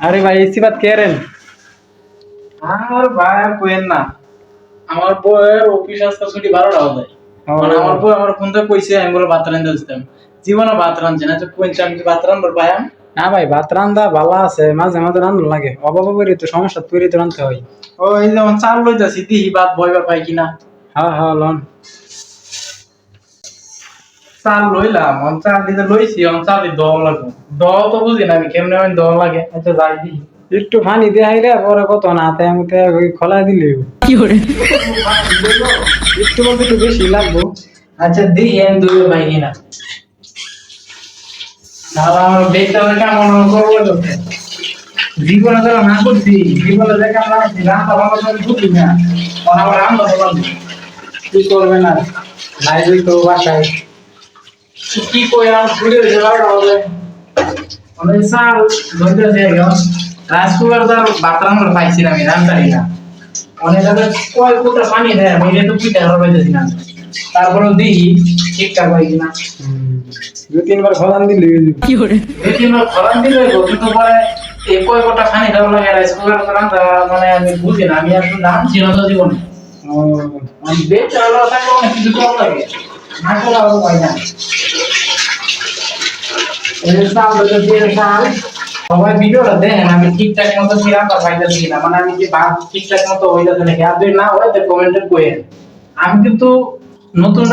আরে ভাই এসি বাত কে রেন? আর ভাই আর কোয়েন না। আমার বউয়ের অফিস আজকে ছুটি বারোটা ও। মানে আমার বউ আমার ফোন থেকে কইছে আমি বলে ভাত রান্ধতে দিতাম জীবনে ভাত রাঁধছে না তো কোয়েন আমি ভাত রান্ধবার পাই আমি না ভাই ভাত রান্দা ভালো আছে মাঝে মাঝে রান্ধন লাগে। অভাব করে তো সমস্যা তৈরি তো রান্ধতে হয়। ও এই যেমন চাল লইতাছি দিহি ভাত বইবার পাই কিনা? হ্যাঁ হ্যাঁ লন। চাল লইলাম অন চাল দিতে লইছি অন চাল দিয়ে দল লাগবে দল তো বুঝি না আমি কেমনে আমি দল লাগে আচ্ছা যাই দিই। একটু পানি দিয়ে আইলে পরে কত না হাতে মুতে ওই খোলা দিলে। একটু বলতে একটু বেশি লাগবো। আচ্ছা দিই আমি দুই ভাই কিনা তাহলে আমার বেগটা কেমন করব জীবনে তো না করছি জীবনে যে কেমন আছি রান্না ভালো করে বুঝি না। আমার রান্না তো পারব কি করবে না নাই দুই তো বাসায়। কি কই আমার ছুটি হয়েছে বারোটা হবে ধরতে দিয়ে গেল রাজকুমার তো বাতরাম পাইছি না আমি রান্তারি না। অনেক জায়গায় কয় কোটা পানি দেয় আমি এটা তো পিঠা হারা পাইতেছি না। তারপরে দিই ঠিকঠাক হয় কিনা দুই তিনবার খোলান দিলে দুই তিনবার খরান দিলে কিন্তু পরে এই কয় কোটা পানি দেওয়া লাগে রাজকুমার রান্তা মানে আমি বুঝি না আমি আসলে নাম ছিল তো জীবনে। আমি বেশ চালা থাকলে অনেক কিছু কম লাগে। সবাই আমি ঠিকঠাক মতো না। মানে আমি ঠিকঠাক মতো নাকি? আর যদি না হয় তো কমেন্টে আমি কিন্তু নতুন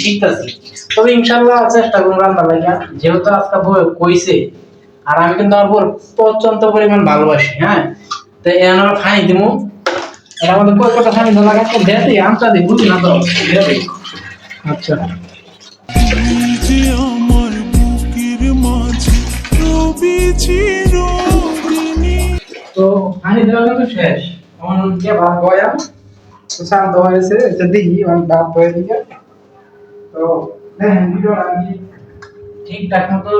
শিখতেছি। তবে ইনশাল্লাহ চেষ্টা করুন রান্না লাগা যেহেতু আজকে কইছে, আর আমি কিন্তু আমার বউর প্রচণ্ড পরিমাণ ভালোবাসি হ্যাঁ? তো এ দিমু। এটা আমাদের কয় কটা ফানি দেওয়া লাগে দেয় আমটা দিই, বুঝি না তো? আচ্ছা। আমার বুকের মাঝে রবি চিরদিনই। তো দেওয়া শেষ। যে ভাত শান্ত হয়েছে। এটা দিই আমি ভাত বয়ে দিকে তো দেখেন ভিডিও আমি ঠিকঠাক মতো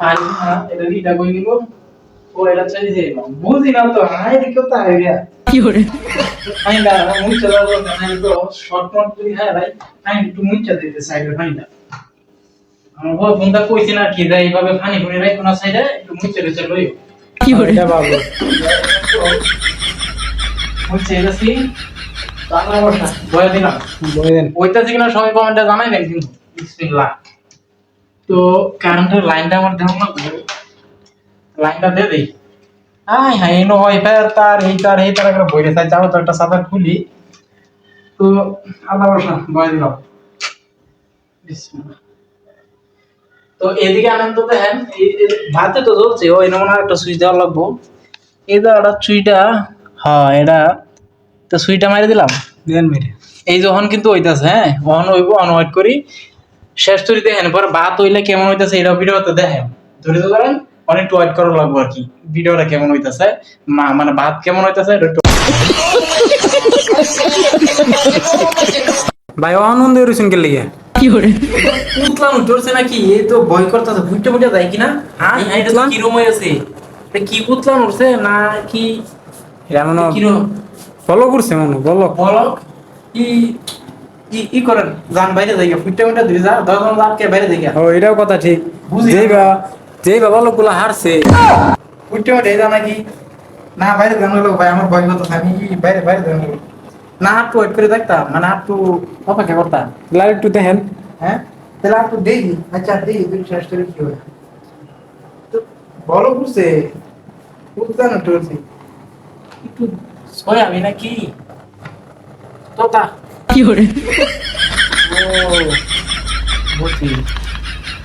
পারি না এটা দিটা কই দিব ও এটা চলে যাই বুঝি না তো হাই দিকে তো হাই রিয়া হাই না মুছে দাও মানে তো শর্ট নোট তুই হ্যাঁ ভাই হাই একটু মুছে দিতে সাইডে ফাইনা আমার বউ ফোনটা কইছি না কি যাই এইভাবে ফানি ফুনি রাখো না সাইডে একটু মুছে দিতে লইও। এটা বাবু। হচ্ছে এসি রান্না বসা বয়ে দিলাম। বলে দেন। ওইটা কিনা সবাই কমেন্টে জানাইবেন কিন্তু বিসমিল্লাহ তো কারেন্টের লাইনটা আমার দেওয়া লাগবে লাইনটা দিয়ে দেই। হাই হাই হয় ফের তার এই তার এই তার করে বইরে তাই তো একটা সাদা খুলি। তো আল্লাহ বসা বয়ে দিলাম। তো এদিকে আনন্দ দেখেন এই ভাতে তো নমুনা একটা সুইচ দেওয়া লাগবো। এই দাঁড়া সুইটা হ্যাঁ এটা তো সুইটা মারি দিলাম। দেন মেরে। এই যখন কিন্তু হইতাছে হ্যাঁ অন হইব অন ওয়েট করি। শেষ তরি দেখেন পরে ভাত হইলে কেমন হইতাছে এটা ভিডিওতে দেখেন। ধরে তো ধরেন। অনেক ওয়েট করা লাগবে আর কি। ভিডিওটা কেমন হইতাছে? মানে ভাত কেমন হইতাছে? ভাই আনন্দ রয়েছেন কে লিগে উতলান উঠছে নাকি এই তো ভয় করতেছে যায় কিনা? হ্যাঁ? কিরম হয়েছে কি উঠছে না কি? মনে কিরম ফলো করছে মনে বলো বলো ই ই- ই করেন যান বাইরে যাই ফুটে ফুটে দুই যা দশ জন বাইরে যাই ও এটাও কথা ঠিক। বুঝি যেই যেই বাবা লোকগুলো হারছে। উঠতে উঠে যা নাকি। না বাইরে যান লোক ভাই আমার ভয় হতো আমি বাইরে বাইরে যান লোক। না একটু ওয়েট করে দেখতাম মানে একটু অপেক্ষা করতাম। লাইট একটু দেখেন। হ্যাঁ? তাহলে একটু দেখি আচ্ছা দেখি তুই শেষ করে কি হয় তো বলো বুঝছে বুঝতে না টুরছি একটু ছয় আমি নাকি? তোতা ও বুঝছি।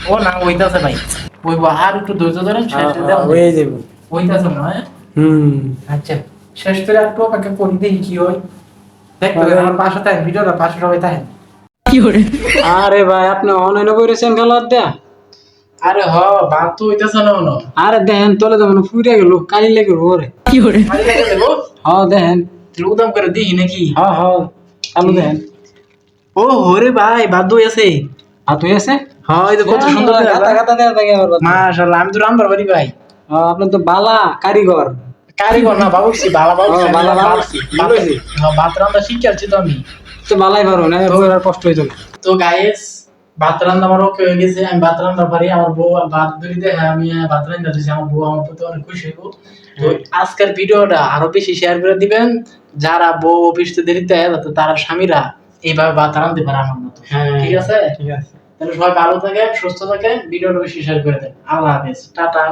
ও না ওইটাছে ভাই। ওই আর একটু ধৈর্য ধরেন করে হয়ে যাবে। ওইটাছে মনে হয় হুম। আচ্ছা শেষ করে একটু অপেক্ষা করি দেখি কি হয়? দেখতে আমার পাশে থাকেন ভিডিওটা পাশে সবাই থাকেন আরে ভাই আপনি অনলাইনে করেছেন খেলার দেয়া আরে হ বাদ তো হইতেছে না মনে আরে দেখেন তলে তো মনে গেল কালি লেগে ওরে। লাগে দেবো হ দেখেন উদাম করে দিই নাকি? হ হ চালু দেখেন ও হরে ভাই বাদ হয়েছে তুই আছে? হ্যাঁ তো কত সুন্দর গাতা গাতা দেয়া থাকে আবার মাশাআল্লাহ আমি তো রান্নার বাড়ি ভাই। আপনি তো বালা কারিগর। কারিগর না বাবুসি বালা বাবুসি বালা বাবুর্চি, ভালো হয়েছে। হ্যাঁ ভাত রান্না শিখে আছি তো আমি। তো বালাই পারো না আর কষ্ট হইতো না। তো গাইস ভাত রান্না আমার ওকে হয়ে গেছে। আমি ভাত রান্না পারি আমার বউ ভাত ধরিতে হ্যাঁ আমি ভাত রান্না দিয়েছি আমার বউ আমার প্রতি অনেক খুশি হইব। তো আজকের ভিডিওটা আরও বেশি শেয়ার করে দিবেন। যারা বউ অফিস দেরিতে তারা স্বামীরা এইভাবে ভাত রাঁধতে পারে আমার মতো। হ্যাঁ ঠিক আছে? ঠিক আছে। তাহলে সবাই ভালো থাকেন সুস্থ থাকেন ভিডিওটা বেশি শেয়ার করে দেন। আল্লাহ হাফেজ। টাটা।